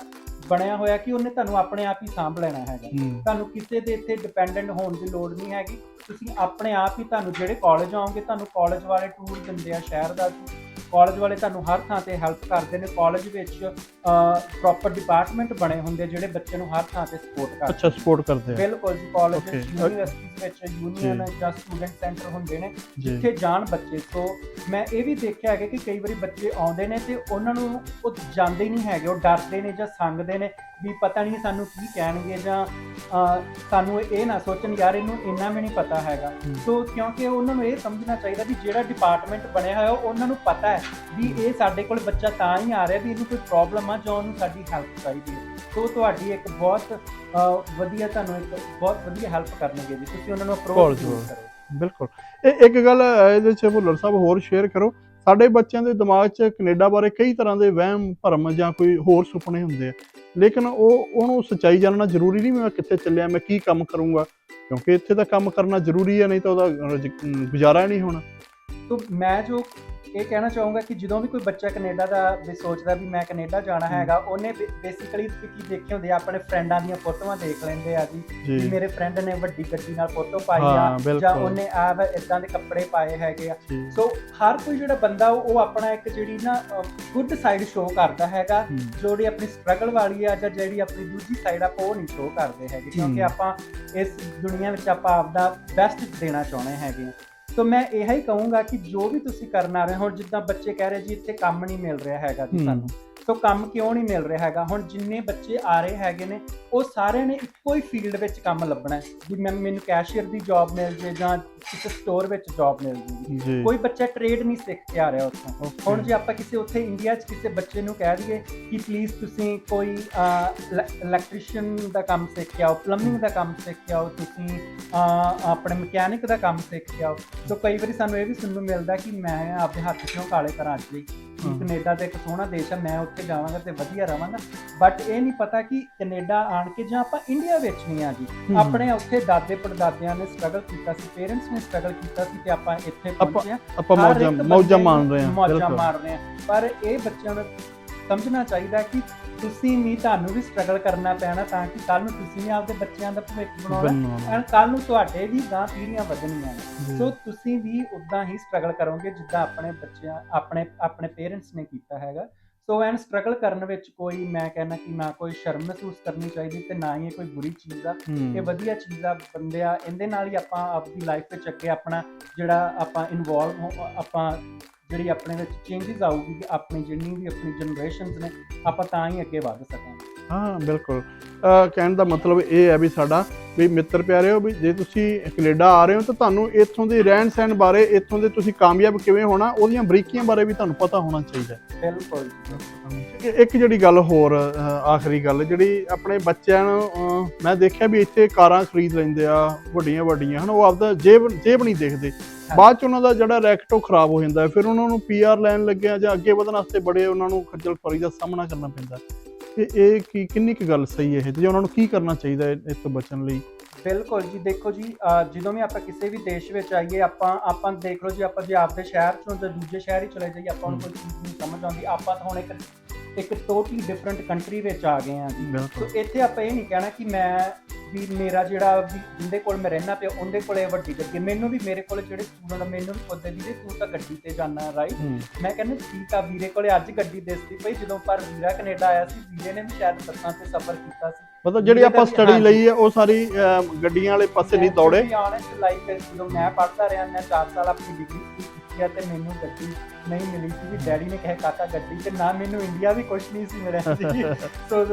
ਬਣਿਆ ਹੋਇਆ ਕਿ ਉਹਨੇ ਤੁਹਾਨੂੰ ਆਪਣੇ ਆਪ ਹੀ ਸਾਂਭ ਲੈਣਾ ਹੈਗਾ। ਤੁਹਾਨੂੰ ਕਿਸੇ ਦੇ ਇੱਥੇ ਡਿਪੈਂਡੈਂਟ ਹੋਣ ਦੀ ਲੋੜ ਨਹੀਂ ਹੈਗੀ। ਤੁਸੀਂ ਆਪਣੇ ਆਪ ਹੀ ਤੁਹਾਨੂੰ ਜਿਹੜੇ ਕਾਲਜ ਆਓਗੇ ਤੁਹਾਨੂੰ ਕਾਲਜ ਵਾਲੇ ਟੂਰ ਦਿੰਦੇ ਆ ਸ਼ਹਿਰ ਦਾ। ਕਾਲਜ ਵਾਲੇ ਤੁਹਾਨੂੰ ਹਰ ਥਾਂ ਤੇ ਹੈਲਪ ਕਰਦੇ ਨੇ। ਕਾਲਜ ਵਿੱਚ ਪ੍ਰੋਪਰ ਡਿਪਾਰਟਮੈਂਟ ਬਣੇ ਹੁੰਦੇ ਜਿਹੜੇ ਬੱਚੇ ਨੂੰ ਹਰ ਥਾਂ ਤੇ ਸਪੋਰਟ ਕਰਦੇ ਅੱਛਾ ਸਪੋਰਟ ਕਰਦੇ ਆ। ਬਿਲਕੁਲ ਜੀ ਕਾਲਜ. ਯੂਨੀਵਰਸਿਟੀਜ਼ ਵਿੱਚ ਯੂਨੀਅਨ ਜਾਂ। ਸਟੂਡੈਂਟ ਸੈਂਟਰ ਹੁੰਦੇ ਨੇ ਜਿੱਥੇ ਜਾਣ ਬੱਚੇ। ਸੋ ਮੈਂ ਇਹ ਵੀ ਦੇਖਿਆ ਹੈਗਾ ਕਿ ਕਈ ਵਾਰੀ ਬੱਚੇ ਆਉਂਦੇ ਨੇ ਤੇ ਉਹਨਾਂ ਨੂੰ ਉਹ ਜਾਂਦੇ ਨਹੀਂ ਹੈਗੇ ਉਹ ਡਰਦੇ ਨੇ ਜਾਂ ਸੰਗਦੇ ਨੇ। ਵੀ ਪਤਾ ਨਹੀਂ ਸਾਨੂੰ ਕੀ ਕਹਿਣਗੇ ਜਾਂ ਸਾਨੂੰ ਇਹ ਨਾ ਸੋਚਣ ਯਾਰ ਇਹਨੂੰ ਇੰਨਾ ਵੀ ਨਹੀਂ ਪਤਾ ਹੈਗਾ। ਸੋ ਕਿਉਂਕਿ ਉਹਨਾਂ ਨੂੰ ਇਹ ਸਮਝਣਾ ਚਾਹੀਦਾ ਵੀ ਜਿਹੜਾ ਡਿਪਾਰਟਮੈਂਟ ਬਣਿਆ ਹੋਇਆ ਉਹ ਉਹਨਾਂ ਨੂੰ ਪਤਾ ਹੈ ਵੀ ਇਹ ਸਾਡੇ ਕੋਲ ਬੱਚਾ ਤਾਂ ਹੀ ਆ ਰਿਹਾ ਵੀ ਇਹਨੂੰ ਕੋਈ ਪ੍ਰੋਬਲਮ ਆ ਜਾਂ ਉਹਨੂੰ ਸਾਡੀ ਹੈਲਪ ਚਾਹੀਦੀ ਹੈ। ਸੋ ਤੁਹਾਡੀ ਇੱਕ ਬਹੁਤ ਵਧੀਆ ਤੁਹਾਨੂੰ ਇੱਕ ਬਹੁਤ ਵਧੀਆ ਹੈਲਪ ਕਰਨਗੇ ਜੀ। ਤੁਸੀਂ ਉਹਨਾਂ ਨੂੰ ਅਪਰੋਚ। ਕਰੋ। ਬਿਲਕੁਲ। ਇਹ ਇੱਕ ਗੱਲ ਇਹਦੇ ਚ ਭੁੱਲਰ ਸਾਹਿਬ ਹੋਰ ਸ਼ੇਅਰ ਕਰੋ। ਸਾਡੇ ਬੱਚਿਆਂ ਦੇ ਦਿਮਾਗ 'ਚ ਕੈਨੇਡਾ ਬਾਰੇ ਕਈ ਤਰ੍ਹਾਂ ਦੇ ਵਹਿਮ ਭਰਮ ਜਾਂ ਕੋਈ ਹੋਰ ਸੁਪਨੇ ਹੁੰਦੇ ਆ। ਲੇਕਿਨ ਉਹ, ਉਹਨੂੰ ਸੱਚਾਈ ਜਾਣਨਾ ਜ਼ਰੂਰੀ ਨਹੀਂ ਵੀ ਮੈਂ ਕਿੱਥੇ ਚੱਲਿਆ, ਮੈਂ ਕੀ ਕੰਮ ਕਰੂੰਗਾ। ਕਿਉਂਕਿ ਇੱਥੇ ਤਾਂ ਕੰਮ ਕਰਨਾ ਜ਼ਰੂਰੀ ਹੈ, ਨਹੀਂ ਤਾਂ ਉਹਦਾ ਗੁਜ਼ਾਰਾ ਨਹੀਂ ਹੋਣਾ। ਤੋ, ਮੈਂ ਜੋ ਇਹ ਕਹਿਣਾ ਚਾਹੂੰਗਾ ਕਿ ਜਦੋਂ ਵੀ ਕੋਈ ਬੱਚਾ ਕੈਨੇਡਾ ਦਾ ਵੀ ਸੋਚਦਾ ਵੀ ਮੈਂ ਕੈਨੇਡਾ ਜਾਣਾ ਹੈਗਾ ਉਹਨੇ ਬੇਸਿਕਲੀ ਕੀ ਦੇਖੇ ਹੁੰਦੇ ਆ ਆਪਣੇ ਫਰੈਂਡਾਂ ਦੀਆਂ ਫੋਟੋਆਂ ਦੇਖ ਲੈਂਦੇ ਆ ਜੀ ਜੀ। ਮੇਰੇ ਫਰੈਂਡ ਨੇ ਵੱਡੀ ਗੱਡੀ ਨਾਲ ਫੋਟੋ ਪਾਈ ਆ। ਜਾਂ ਉਹਨੇ ਆ ਇਦਾਂ ਦੇ ਕੱਪੜੇ ਪਾਏ ਹੈਗੇ ਆ। ਸੋ ਹਰ ਕੋਈ ਜਿਹੜਾ ਬੰਦਾ ਉਹ ਆਪਣਾ ਇੱਕ ਜਿਹੜੀ ਨਾ ਗੁੱਡ ਸਾਈਡ ਸ਼ੋਅ ਕਰਦਾ ਹੈਗਾ ਜਿਹੜੀ ਆਪਣੀ ਸਟਰਗਲ ਵਾਲੀ ਆ ਜਾਂ ਜਿਹੜੀ ਆਪਣੀ ਦੂਜੀ ਸਾਈਡ ਆਪਾਂ ਉਹ ਨਹੀਂ ਸ਼ੋਅ ਕਰਦੇ ਹੈਗੇ ਕਿਉਂਕਿ। ਆਪਾਂ ਇਸ ਦੁਨੀਆ ਵਿੱਚ ਆਪਾਂ ਆਪਦਾ ਬੈਸਟ ਦੇਣਾ ਚਾਹੁੰਦੇ ਹੈਗੇ ਆ। ਸੋ ਮੈਂ ਇਹ ਹੀ ਕਹੂੰਗਾ ਕਿ ਜੋ ਵੀ ਤੁਸੀਂ ਕਰਨ ਆ ਰਹੇ ਹੋ ਜਿੱਦਾਂ ਬੱਚੇ ਕਹਿ ਰਹੇ ਜੀ ਇੱਥੇ ਕੰਮ ਨਹੀਂ ਮਿਲ ਰਿਹਾ ਹੈਗਾ ਜੀ। ਸਾਨੂੰ ਸੋ ਕੰਮ ਕਿਉਂ ਨਹੀਂ ਮਿਲ ਰਿਹਾ ਹੈਗਾ? ਹੁਣ ਜਿੰਨੇ ਬੱਚੇ ਆ ਰਹੇ ਹੈਗੇ ਨੇ ਉਹ ਸਾਰਿਆਂ ਨੇ ਇੱਕੋ ਹੀ ਫੀਲਡ ਵਿੱਚ ਕੰਮ ਲੱਭਣਾ ਹੈ। ਵੀ ਮੈਂ ਮੈਨੂੰ ਕੈਸ਼ੀਅਰ ਦੀ ਜੌਬ ਮਿਲ ਜੇ ਜਾਂ ਕਿਸੇ ਸਟੋਰ ਵਿੱਚ ਜੌਬ ਮਿਲ ਜੇ। ਕੋਈ ਬੱਚਾ ਟ੍ਰੇਡ ਨਹੀਂ ਸਿੱਖ ਕੇ ਆ ਰਿਹਾ ਉੱਥੋਂ. ਹੁਣ ਜੇ ਆਪਾਂ ਕਿਸੇ ਉੱਥੇ ਇੰਡੀਆ 'ਚ ਕਿਸੇ ਬੱਚੇ ਨੂੰ ਕਹਿ ਦਈਏ ਕਿ ਪਲੀਜ਼ ਤੁਸੀਂ ਕੋਈ ਇਲੈਕਟ੍ਰੀਸ਼ੀਅਨ ਦਾ ਕੰਮ ਸਿੱਖ ਕੇ ਆਓ ਪਲੰਬਿੰਗ ਦਾ ਕੰਮ ਸਿੱਖ ਕੇ ਆਓ ਤੁਸੀਂ ਆਪਣੇ ਮਕੈਨਿਕ ਦਾ ਕੰਮ ਸਿੱਖ ਕੇ ਆਓ। ਸੋ ਕਈ ਵਾਰੀ ਸਾਨੂੰ ਇਹ ਵੀ ਸੁਣਨ ਨੂੰ ਮਿਲਦਾ ਕਿ ਮੈਂ ਆਪਦੇ ਹੱਥ ਕਿਉਂ ਕਾਲੇ ਕਰਾਂ ਅੱਜ ਲਈ ਕਿ। ਕੈਨੇਡਾ ਤੇ ਇੱਕ ਸੋਹਣਾ ਦੇਸ਼ ਹੈ ਮੈਂ ਉੱਥੇ ਜਾਵਾਂਗਾ ਤੇ ਵਧੀਆ ਰਵਾਂਗਾ। ਬਟ ਇਹ ਨਹੀਂ ਪਤਾ ਕਿ ਕੈਨੇਡਾ ਆਣ ਕੇ ਜਾਂ ਆਪਾਂ ਇੰਡੀਆ ਵਿੱਚ ਵੀ ਆ ਜੀ। ਆਪਣੇ ਉੱਥੇ ਦਾਦੇ ਪੜਦਾਦਿਆਂ ਨੇ ਸਟਰਗਲ ਕੀਤਾ ਸੀ ਪੇਰੈਂਟਸ ਨੇ ਸਟਰਗਲ ਕੀਤਾ ਸੀ ਤੇ ਆਪਾਂ ਇੱਥੇ ਪਹੁੰਚੇ ਆਪਾਂ ਮੌਜਾਂ ਮਾਣ ਰਹੇ ਹਾਂ ਮੌਜਾਂ ਮਾਰ ਰਹੇ ਹਾਂ। ਪਰ ਇਹ ਬੱਚਿਆਂ ਨੂੰ ਸਮਝਣਾ ਚਾਹੀਦਾ ਕਿ ਤੁਸੀਂ ਵੀ ਤੁਹਾਨੂੰ ਵੀ ਸਟਰਗਲ ਕਰਨਾ ਪੈਣਾ ਤਾਂ ਕਿ ਕੱਲ ਨੂੰ ਤੁਸੀਂ ਵੀ ਆਪਦੇ ਬੱਚਿਆਂ ਦਾ ਭਵਿੱਖ ਬਣਾਉਣਾ। ਐਂਡ ਕੱਲ ਨੂੰ ਤੁਹਾਡੇ ਵੀ ਗਾਂ ਪੀੜ੍ਹੀਆਂ ਵਧਣੀਆਂ ਨੇ। ਸੋ ਤੁਸੀਂ ਵੀ ਉਦਾਂ ਹੀ ਸਟਰਗਲ ਕਰੋਗੇ ਜਿੱਦਾਂ ਆਪਣੇ ਬੱਚਿਆਂ ਆਪਣੇ ਆਪਣੇ ਪੇਰੈਂਟਸ ਨੇ ਕੀਤਾ ਹੈਗਾ ਸੋ ਐਨ ਸਟਰਗਲ ਕਰਨ ਵਿੱਚ ਕੋਈ ਮੈਂ ਕਹਿੰਦਾ ਕਿ ਨਾ ਕੋਈ ਸ਼ਰਮ ਮਹਿਸੂਸ ਕਰਨੀ ਚਾਹੀਦੀ ਤੇ ਨਾ ਹੀ ਇਹ ਕੋਈ ਬੁਰੀ ਚੀਜ਼ ਆ। ਇਹ ਵਧੀਆ ਚੀਜ਼ ਆ ਬੰਦਿਆ ਇਹਦੇ ਨਾਲ ਹੀ ਆਪਾਂ ਆਪਦੀ ਲਾਈਫ ਵਿੱਚ ਅੱਗੇ ਆਪਣਾ ਜਿਹੜਾ ਆਪਾਂ ਇਨਵੋਲਵ ਆਪਾਂ ਜਿਹੜੀ ਆਪਣੇ ਵਿੱਚ ਚੇਂਜਸ ਆਊਗੀ ਕਿ ਆਪਣੀ ਜਿੰਨੀ ਵੀ ਆਪਣੀ ਜਨਰੇਸ਼ਨਸ ਨੇ ਆਪਾਂ ਤਾਂ ਹੀ ਅੱਗੇ ਵਧ ਸਕਾਂਗੇ। ਹਾਂ ਬਿਲਕੁਲ। ਕਹਿਣ ਦਾ ਮਤਲਬ ਇਹ ਹੈ ਵੀ ਸਾਡਾ ਵੀ ਮਿੱਤਰ ਪਿਆਰਿਓ ਵੀ ਜੇ ਤੁਸੀਂ ਕੈਨੇਡਾ ਆ ਰਹੇ ਹੋ ਤਾਂ ਤੁਹਾਨੂੰ ਇੱਥੋਂ ਦੇ ਰਹਿਣ ਸਹਿਣ ਬਾਰੇ ਇੱਥੋਂ ਦੇ ਤੁਸੀਂ ਕਾਮਯਾਬ ਕਿਵੇਂ ਹੋਣਾ ਉਹਦੀਆਂ ਬਰੀਕੀਆਂ ਬਾਰੇ ਵੀ ਤੁਹਾਨੂੰ ਪਤਾ ਹੋਣਾ ਚਾਹੀਦਾ ਹੈ। ਬਿਲਕੁਲ ਇੱਕ- ਜਿਹੜੀ ਗੱਲ ਹੋਰ ਆਖਰੀ ਗੱਲ ਜਿਹੜੀ ਆਪਣੇ ਬੱਚਿਆਂ ਨੂੰ ਮੈਂ ਦੇਖਿਆ ਵੀ ਇੱਥੇ ਕਾਰਾਂ ਖਰੀਦ ਲੈਂਦੇ ਆ ਵੱਡੀਆਂ ਵੱਡੀਆਂ ਹਨ ਉਹ ਆਪਦਾ ਜੇਬ ਜੇਬ ਨਹੀਂ ਦੇਖਦੇ। ਬਾਅਦ ਚ ਉਹਨਾਂ ਦਾ ਜਿਹੜਾ ਰੈਕਟ ਉਹ ਖਰਾਬ ਹੋ ਜਾਂਦਾ ਹੈ ਫਿਰ ਉਹਨਾਂ ਨੂੰ ਪੀਆਰ ਲੈਣ ਲੱਗਿਆ ਜਾਂ ਅੱਗੇ ਵਧਣ ਵਾਸਤੇ ਬੜੇ ਉਹਨਾਂ ਨੂੰ ਖੱਜਲ ਖੁਆਰੀ ਦਾ ਸਾਹਮਣਾ ਕਰਨਾ ਪੈਂਦਾ ਤੇ ਇਹ ਕੀ ਕਿੰਨੀ ਕੁ ਗੱਲ ਸਹੀ ਹੈ ਇਹ? ਤੇ ਜੇ ਉਹਨਾਂ ਨੂੰ ਕੀ ਕਰਨਾ ਚਾਹੀਦਾ ਹੈ ਇਸ ਤੋਂ ਬਚਣ ਲਈ? ਬਿਲਕੁਲ ਜੀ, ਦੇਖੋ ਜੀ, ਅਹ ਜਦੋਂ ਵੀ ਆਪਾਂ ਕਿਸੇ ਵੀ ਦੇਸ਼ ਵਿੱਚ ਆਈਏ, ਆਪਾਂ ਆਪਾਂ ਦੇਖ ਲਓ ਜੀ, ਆਪਾਂ ਜੇ ਆਪਦੇ ਸ਼ਹਿਰ ਚੋਂ ਜਾਂ ਦੂਜੇ ਸ਼ਹਿਰ ਹੀ ਚਲੇ ਜਾਈਏ, ਆਪਾਂ ਨੂੰ ਕੋਈ ਚੀਜ਼ ਨਹੀਂ ਸਮਝ ਆਉਂਦੀ। ਆਪਾਂ ਤਾਂ ਹੁਣ ਇੱਕ ਇੱਕ ਟੋਟਲੀ ਡਿਫਰੈਂਟ ਕੰਟਰੀ ਵਿੱਚ ਆ ਗਏ ਆ ਜੀ ਸੋ ਇੱਥੇ ਆਪਾਂ ਇਹ ਨਹੀਂ ਕਹਿਣਾ ਕਿ ਮੈਂ ਵੀ ਮੇਰਾ ਜਿਹੜਾ ਵੀ ਜਿੰਦੇ ਕੋਲ ਮੈਂ ਰਹਿਣਾ ਪਿਆ ਉਹਦੇ ਕੋਲੇ ਵੱਡੀ ਗੱਡੀ। ਮੈਨੂੰ ਵੀ ਮੇਰੇ ਕੋਲ ਜਿਹੜੇ ਸਟੂਡੈਂਟ ਮੈਨੂੰ ਵੀ ਪੁੱਛਦੇ ਵੀਰੇ ਤੂੰ ਤਾਂ ਗੱਡੀ ਤੇ ਜਾਣਾ ਰਾਈਟ ਮੈਂ ਕਹਿੰਦਾ ਠੀਕ ਆ ਵੀਰੇ ਕੋਲੇ ਅੱਜ ਗੱਡੀ ਦਿਸਦੀ ਪਈ ਜਦੋਂ ਪਰ ਵੀਰਾ ਕੈਨੇਡਾ ਆਇਆ ਸੀ ਵੀਰੇ ਨੇ ਵੀ ਸ਼ਾਇਦ ਬੱਸਾਂ ਤੇ ਸਫ਼ਰ ਕੀਤਾ ਸੀ। ਮਤਲਬ ਜਿਹੜੀ ਆਪਾਂ। ਸਟੱਡੀ ਲਈ ਹੈ ਉਹ ਸਾਰੀ ਗੱਡੀਆਂ ਵਾਲੇ ਪਾਸੇ ਨਹੀਂ ਦੌੜੇ। ਜਦੋਂ ਮੈਂ ਪੜ੍ਹਦਾ ਰਿਹਾ ਮੈਂ 4 ਸਾਲ ਆਪਣੀ ਡਿਗਰੀ ਕੀਤੀ ਆ ਤੇ ਮੈਨੂੰ ਗੱਡੀ ਨਹੀਂ ਮਿਲੀ ਸੀ ਡੈਡੀ ਨੇ ਕਿਹਾ ਕਾਕਾ ਗੱਡੀ ਤੇ ਨਾ ਮੈਨੂੰ ਇੰਡੀਆ ਵੀ ਕੁਝ ਨਹੀਂ ਸੀ ਮਿਲਿਆ ਸੀ। *laughs* ਸੋ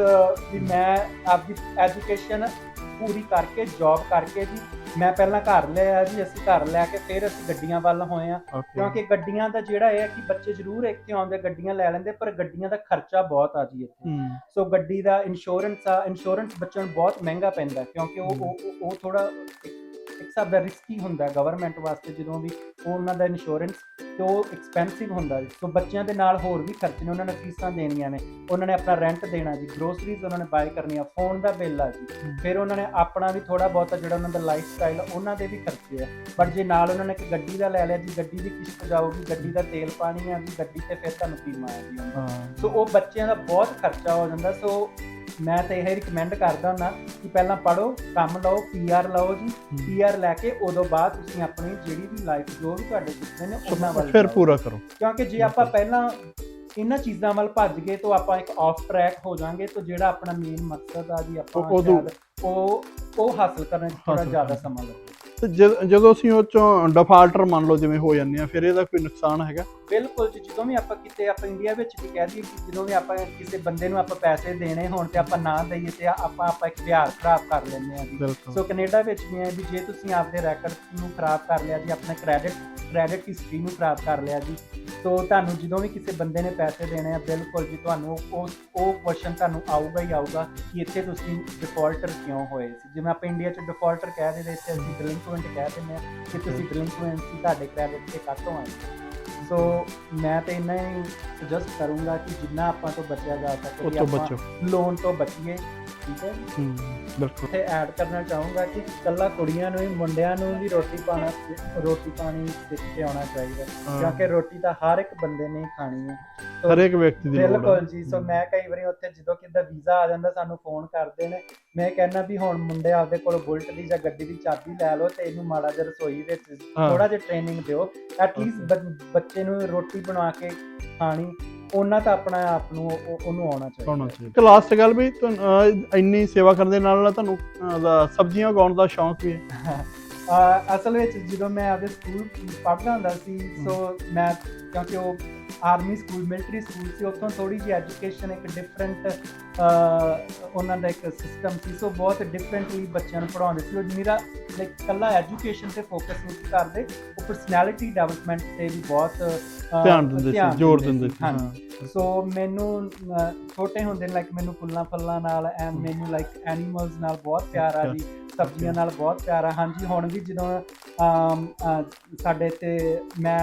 ਵੀ ਮੈਂ ਆਪਦੀ ਐਜੂਕੇਸ਼ਨ ਪੂਰੀ ਕਰਕੇ ਜੌਬ ਕਰਕੇ ਜੀ ਮੈਂ ਪਹਿਲਾਂ ਘਰ ਲਿਆ ਜੀ ਅਸੀਂ ਘਰ ਲੈ ਕੇ ਫਿਰ ਅਸੀਂ ਗੱਡੀਆਂ ਵੱਲ ਹੋਏ ਆ. ਕਿਉਂਕਿ ਗੱਡੀਆਂ ਦਾ ਜਿਹੜਾ ਇਹ ਹੈ ਕਿ ਬੱਚੇ ਜ਼ਰੂਰ ਇੱਥੇ ਆਉਂਦੇ ਗੱਡੀਆਂ ਲੈ ਲੈਂਦੇ ਪਰ ਗੱਡੀਆਂ ਦਾ ਖਰਚਾ ਬਹੁਤ ਆ ਜੀ ਇੱਥੇ। ਸੋ ਗੱਡੀ ਦਾ ਇੰਸ਼ੋਰੈਂਸ ਆ ਇੰਸ਼ੋਰੈਂਸ ਬੱਚਿਆਂ ਨੂੰ ਬਹੁਤ ਮਹਿੰਗਾ ਪੈਂਦਾ ਕਿਉਂਕਿ ਉਹ- ਉਹ ਥੋੜਾ ਇੱਕ ਹਿਸਾਬ ਦਾ ਰਿਸਕੀ ਹੁੰਦਾ ਗਵਰਨਮੈਂਟ ਵਾਸਤੇ ਜਦੋਂ ਵੀ ਉਹ ਉਹਨਾਂ ਦਾ ਇੰਸ਼ੋਰੈਂਸ ਤੇ ਉਹ ਐਕਸਪੈਂਸਿਵ ਹੁੰਦਾ ਜੀ ਸੋ ਬੱਚਿਆਂ ਦੇ ਨਾਲ ਹੋਰ ਵੀ ਖਰਚੇ ਨੇ ਉਹਨਾਂ ਨੇ ਫੀਸਾਂ ਦੇਣੀਆਂ ਨੇ ਉਹਨਾਂ ਨੇ ਆਪਣਾ ਰੈਂਟ ਦੇਣਾ ਜੀ ਗਰੋਸਰੀਜ਼ ਉਹਨਾਂ ਨੇ ਬਾਏ ਕਰਨੀਆਂ ਫੋਨ ਦਾ ਬਿੱਲ ਆ ਜੀ। ਫਿਰ ਉਹਨਾਂ ਨੇ ਆਪਣਾ ਵੀ ਥੋੜਾ ਬਹੁਤਾ ਜਿਹੜਾ ਉਹਨਾਂ ਦਾ ਲਾਈਫ ਸਟਾਈਲ ਉਹਨਾਂ ਦੇ ਵੀ ਖਰਚੇ ਆ। ਪਰ ਜੇ ਨਾਲ ਉਹਨਾਂ ਨੇ ਇੱਕ ਗੱਡੀ ਦਾ ਲੈ ਲਿਆ ਜੀ ਗੱਡੀ ਦੀ ਕਿਸ਼ਤ ਜਾਊਗੀ ਗੱਡੀ ਦਾ ਤੇਲ ਪਾਣੀ ਆ ਜੀ ਗੱਡੀ ਤੇ ਫਿਰ ਤੁਹਾਨੂੰ ਬੀਮਾ ਆ ਜੀ। ਸੋ ਉਹ ਬੱਚਿਆਂ ਦਾ ਬਹੁਤ ਖਰਚਾ ਹੋ ਜਾਂਦਾ ਸੋ ਮੈਂ ਤਾਂ ਇਹ ਰਿਕਮੈਂਡ ਕਰਦਾ ਹੁੰਦਾ ਕਿ ਪਹਿਲਾਂ ਪੜੋ ਕੰਮ ਲਓ ਪੀਆਰ ਲਓ ਜੀ। ਪੀਆਰ ਲੈ ਕੇ ਉਦੋਂ ਬਾਅਦ ਤੁਸੀਂ ਆਪਣੀ ਜਿਹੜੀ ਵੀ ਲਾਈਫ ਜੋ ਵੀ ਤੁਹਾਡੇ ਸੁਪਨੇ ਨੇ ਉਹਨਾਂ ਵੱਲ ਫਿਰ। ਪੂਰਾ ਕਰੋ। ਕਿਉਂਕਿ ਜੇ ਆਪਾਂ ਪਹਿਲਾਂ ਇਹਨਾਂ ਚੀਜ਼ਾਂ ਵੱਲ ਭੱਜ ਗਏ ਤਾਂ ਆਪਾਂ ਇੱਕ ਆਫ ਟਰੈਕ ਹੋ ਜਾਾਂਗੇ ਤਾਂ ਜਿਹੜਾ ਆਪਣਾ ਮੇਨ ਮਕਸਦ ਆ ਜੀ ਆਪਾਂ ਉਹ- ਉਹ ਹਾਸਲ ਕਰਨ ਥੋੜਾ ਜ਼ਿਆਦਾ। ਸਮਾਂ ਲੱਗਦਾ ਤੇ ਜਦ- ਅਸੀਂ ਉਹ ਚੋਂ ਡਿਫਾਲਟਰ ਮੰਨ ਲਓ ਜਿਵੇਂ ਹੋ ਜਾਂਦੇ ਆ ਫਿਰ ਇਹਦਾ ਕੋਈ ਨੁਕਸਾਨ ਹੈਗਾ? ਬਿਲਕੁਲ ਜਦੋਂ ਵੀ ਆਪਾਂ ਕਿਤੇ ਆਪਾਂ ਇੰਡੀਆ ਵਿੱਚ ਵੀ ਕਹਿ ਦਈਏ ਕਿ ਜਦੋਂ ਵੀ ਆਪਾਂ ਕਿਸੇ ਬੰਦੇ ਨੂੰ ਆਪਾਂ ਪੈਸੇ ਦੇਣੇ ਹੋਣ ਤੇ ਆਪਾਂ ਨਾ ਦਈਏ ਤੇ ਆਪਾਂ ਆਪਾਂ ਇੱਕ ਵਿਹਾਰ ਖਰਾਬ ਕਰ ਲੈਂਦੇ ਆ ਜੀ। ਸੋ ਕੈਨੇਡਾ ਵਿੱਚ ਵੀ ਹੈ ਵੀ ਜੇ ਤੁਸੀਂ ਆਪਦੇ ਰੈਕੋਰਡ ਨੂੰ ਖਰਾਬ ਕਰ ਲਿਆ ਜੀ ਆਪਣੇ ਕ੍ਰੈਡਿਟ ਕ੍ਰੈਡਿਟ ਹਿਸਟਰੀ ਨੂੰ ਖਰਾਬ ਕਰ ਲਿਆ ਜੀ ਸੋ ਤੁਹਾਨੂੰ ਜਦੋਂ ਵੀ ਕਿਸੇ ਬੰਦੇ ਨੇ ਪੈਸੇ ਦੇਣੇ ਆ ਬਿਲਕੁਲ ਜੀ ਤੁਹਾਨੂੰ ਉਹ ਉਹ ਕੁਐਸਚਨ ਤੁਹਾਨੂੰ ਆਊਗਾ ਹੀ ਆਊਗਾ ਕਿ ਇੱਥੇ ਤੁਸੀਂ ਡਿਫਾਲਟਰ ਕਿਉਂ ਹੋਏ ਸੀ। ਜਿਵੇਂ ਆਪਾਂ ਇੰਡੀਆ 'ਚ ਡਿਫਾਲਟਰ ਕਹਿ ਦਿੰਦੇ ਇੱਥੇ ਅਸੀਂ ਡਿਲਿੰਕੁਐਂਟ ਕਹਿ ਦਿੰਦੇ ਆ ਕਿ ਤੁਸੀਂ ਡਿਲਿੰਕੁਐਂਸੀ ਤੁਹਾਡੇ ਕ੍ਰੈਡਿਟ ਤੇ ਕਾਤੋਂ ਆਏ ਸੋ ਮੈਂ ਤੇ ਇੰਨਾ ਹੀ ਸੁਜੈਸਟ ਕਰੂੰਗਾ ਕਿ ਜਿੰਨਾ ਆਪਾਂ ਤੋਂ ਬਚਿਆ ਜਾ ਸਕੇ ਉਹ ਕਿ ਤੋਂ ਆਪਾਂ ਬਚੋ। ਲੋਨ ਤੋਂ ਬਚੀਏ। ਠੀਕ ਹੈ ਹੂੰ ਬਿਲਕੁਲ। ਇੱਥੇ ਐਡ ਕਰਨਾ ਚਾਹੂੰਗਾ ਕਿ ਕੱਲਾ ਕੁੜੀਆਂ ਨੂੰ ਹੀ ਮੁੰਡਿਆਂ ਨੂੰ ਵੀ ਰੋਟੀ ਪਾਣਾ ਰੋਟੀ ਪਾਣੀ ਸਿੱਖ ਕੇ ਆਉਣਾ ਚਾਹੀਦਾ। ਕਿਉਂਕਿ ਰੋਟੀ ਤਾਂ ਹਰ ਇੱਕ ਬੰਦੇ ਨੇ ਖਾਣੀ ਹੈ। ਸੋ ਹਰੇਕ ਵਿਅਕਤੀ ਦੀ। ਬਿਲਕੁਲ ਜੀ ਸੋ ਮੈਂ ਕਈ ਵਾਰੀ ਉੱਥੇ ਜਦੋਂ ਕਿਦਾ ਵੀਜ਼ਾ ਆ ਜਾਂਦਾ ਸਾਨੂੰ ਫੋਨ ਕਰਦੇ ਨੇ। ਮੈਂ ਕਹਿੰਦਾ ਵੀ ਹੁਣ ਮੁੰਡੇ ਆਪਦੇ ਕੋਲ ਬੁਲਟ ਦੀ ਜਾਂ ਗੱਡੀ ਦੀ ਚਾਬੀ ਲੈ ਲਓ ਤੇ ਇਹਨੂੰ ਮਾੜਾ ਜਿਹਾ ਰਸੋਈ ਵਿੱਚ। ਥੋੜਾ ਜਿਹਾ ਟ੍ਰੇਨਿੰਗ ਦਿਓ। ਐਟਲੀਸਟ ਬੱਚੇ ਨੂੰ ਰੋਟੀ ਬਣਾ ਕੇ ਖਾਣੀ ਉਹਨਾਂ ਤਾਂ ਆਪਣਾ ਆਪ ਨੂੰ ਉਹ- ਉਹਨੂੰ ਆਉਣਾ ਚਾਹੀਦਾ ਹੋਣਾ ਚਾਹੀਦਾ। ਇੱਕ ਲਾਸਟ ਗੱਲ ਵੀ ਤੁਹਾਨੂੰ, ਅਹ, ਇੰਨੀ ਸੇਵਾ ਕਰਨ ਦੇ ਨਾਲ ਨਾਲ ਤੁਹਾਨੂੰ ਅਹ, ਦਾ ਸਬਜ਼ੀਆਂ ਉਗਾਉਣ ਦਾ ਸ਼ੌਂਕ ਵੀ ਹੈ। *laughs* ਅਸਲ ਵਿੱਚ ਜਦੋਂ ਮੈਂ ਆਪਦੇ ਸਕੂਲ ਪੜ੍ਹਦਾ ਹੁੰਦਾ ਸੀ ਸੋ ਮੈਂ ਕਿਉਂਕਿ ਉਹ ਆਰਮੀ ਸਕੂਲ ਮਿਲਟਰੀ ਸਕੂਲ ਸੀ ਉੱਥੋਂ ਥੋੜੀ ਜਿਹੀ ਐਜੂਕੇਸ਼ਨ ਇੱਕ ਡਿਫਰੈਂਟ ਉਹਨਾਂ ਦਾ ਇੱਕ ਸਿਸਟਮ ਸੀ ਸੋ ਬਹੁਤ ਡਿਫਰੈਂਟਲੀ ਬੱਚਿਆਂ ਨੂੰ ਪੜ੍ਹਾਉਂਦੇ ਸੀ। ਉਹ ਮੇਰਾ ਲਾਈਕ ਕੱਲਾ ਐਜੂਕੇਸ਼ਨ ਤੇ ਫੋਕਸ ਨਹੀਂ ਕਰਦੇ ਉਹ ਪਰਸਨੈਲਿਟੀ ਡਿਵੈਲਪਮੈਂਟ ਤੇ ਵੀ ਬਹੁਤ ਧਿਆਨ ਦਿੰਦੇ ਸੀ ਜ਼ੋਰ ਦਿੰਦੇ ਸੀ ਹਾਂਜੀ। ਸੋ ਮੈਨੂੰ ਛੋਟੇ ਹੁੰਦੇ ਲਾਈਕ ਮੈਨੂੰ ਫੁੱਲਾਂ ਫਲਾਂ ਨਾਲ ਐਂਡ ਮੈਨੂੰ ਲਾਈਕ ਐਨੀਮਲਸ ਨਾਲ ਬਹੁਤ ਪਿਆਰ ਆ ਜੀ। ਸਬਜ਼ੀਆਂ ਨਾਲ ਬਹੁਤ ਪਿਆਰ ਆ। ਹਾਂਜੀ ਹੁਣ ਵੀ ਜਦੋਂ ਸਾਡੇ ਇੱਥੇ ਮੈਂ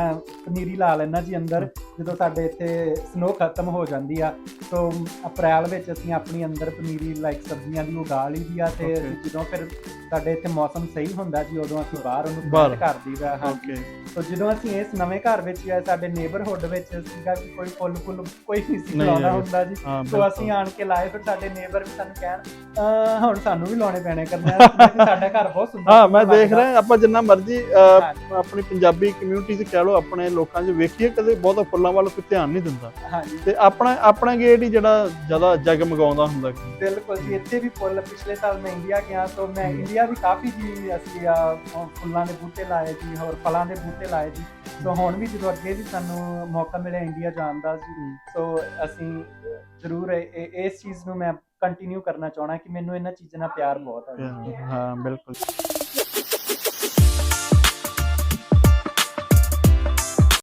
ਪਨੀਰੀ ਲਾ ਲੈਣਾ ਜੀ ਅੰਦਰ ਜਦੋਂ ਸਾਡੇ ਇੱਥੇ ਸਨੋ ਖਤਮ ਹੋ ਜਾਂਦੀ ਆ ਸੋ ਅਪ੍ਰੈਲ ਵਿੱਚ ਅਸੀਂ ਆਪਣੀ ਅੰਦਰ ਪਨੀਰੀ ਲਾਈਕ ਸਬਜ਼ੀਆਂ ਦੀ ਉਗਾ ਲਈਦੀ ਆ ਤੇ ਜਦੋਂ ਫਿਰ ਸਾਡੇ ਇੱਥੇ ਮੌਸਮ ਸਹੀ ਹੁੰਦਾ ਜੀ ਉਦੋਂ ਅਸੀਂ ਬਾਹਰ ਉਹਨੂੰ। ਪਲਾਂਟ ਕਰ ਦਈਦਾ ਹਾਂਜੀ। ਸੋ ਜਦੋਂ ਅਸੀਂ ਇਸ ਨਵੇਂ ਘਰ ਵਿੱਚ ਆਏ ਸਾਡੇ ਨੇਬਰਹੁੱਡ ਵਿੱਚ ਸੀਗਾ ਕਿ ਕੋਈ ਫੁੱਲ ਫੁੱਲ ਕੋਈ ਨਹੀਂ ਸੀ ਲਾਉਣਾ। ਹੁੰਦਾ ਜੀ ਸੋ ਅਸੀਂ ਆਣ ਕੇ ਲਾਏ ਫਿਰ ਸਾਡੇ ਨੇਬਰ ਵੀ ਸਾਨੂੰ ਕਹਿਣ ਹੁਣ ਸਾਨੂੰ ਵੀ ਲਾਉਣੇ ਪੈਣੇ ਕਰਨੇ ਸਾਡਾ ਘਰ ਬਹੁਤ ਸੁੰਦਰ ਹਾਂ ਮੈਂ ਦੇਖ ਲੱਗਦਾ। ਰਿਹਾ ਆਪਾਂ ਜਿੰਨਾ ਮਰਜ਼ੀ ਅਹ, ਹਾਂਜੀ, ਆਪਣੀ ਪੰਜਾਬੀ ਕਮਿਊਨਿਟੀ 'ਚ ਕਹਿ ਲਓ ਆਪਣੇ ਲੋਕਾਂ 'ਚ ਵੇਖੀਏ ਕਦੇ ਬਹੁਤਾ ਫੁੱਲਾਂ ਵੱਲ ਕੋਈ ਧਿਆਨ ਨਹੀਂ ਦਿੰਦਾ। ਹਾਂਜੀ। ਤੇ ਆਪਣਾ ਆਪਣਾ ਗੇਟ ਹੀ ਜਿਹੜਾ ਜ਼ਿਆਦਾ ਜਗਮਗਾਉਂਦਾ ਹੁੰਦਾ ਬਿਲਕੁਲ ਜੀ ਇੱਥੇ ਵੀ ਫੁੱਲ ਪਿਛਲੇ ਸਾਲ ਮੈਂ ਇੰਡੀਆ ਗਿਆ ਤਾਂ ਮੈਂ। ਇੰਡੀਆ ਵੀ ਕਾਫੀ ਜੀ ਅਸੀਂ ਉਹ ਫੁੱਲਾਂ ਦੇ ਬੂਟੇ ਲਾਏ ਜੀ ਹੋਰ ਫਲਾਂ ਦੇ ਬੂਟੇ ਲਾਏ ਜੀ। ਸੋ ਹੁਣ ਵੀ ਜਦੋਂ ਅੱਗੇ ਵੀ ਸਾਨੂੰ ਮੌਕਾ ਮਿਲਿਆ ਇੰਡੀਆ ਜਾਣ ਦਾ ਜੀ ਸੋ ਅਸੀਂ ਜ਼ਰੂਰ ਇਹ- ਇਹ- ਇਸ ਚੀਜ਼ ਨੂੰ ਮੈਂ ਕੰਟੀਨਿਊ ਕਰਨਾ ਚਾਹਣਾ ਕਿ ਮੈਨੂੰ ਇਹਨਾਂ ਚੀਜ਼ਾਂ ਨਾਲ ਪਿਆਰ ਬਹੁਤ ਹੈ ਹਾਂ ਬਿਲਕੁਲ।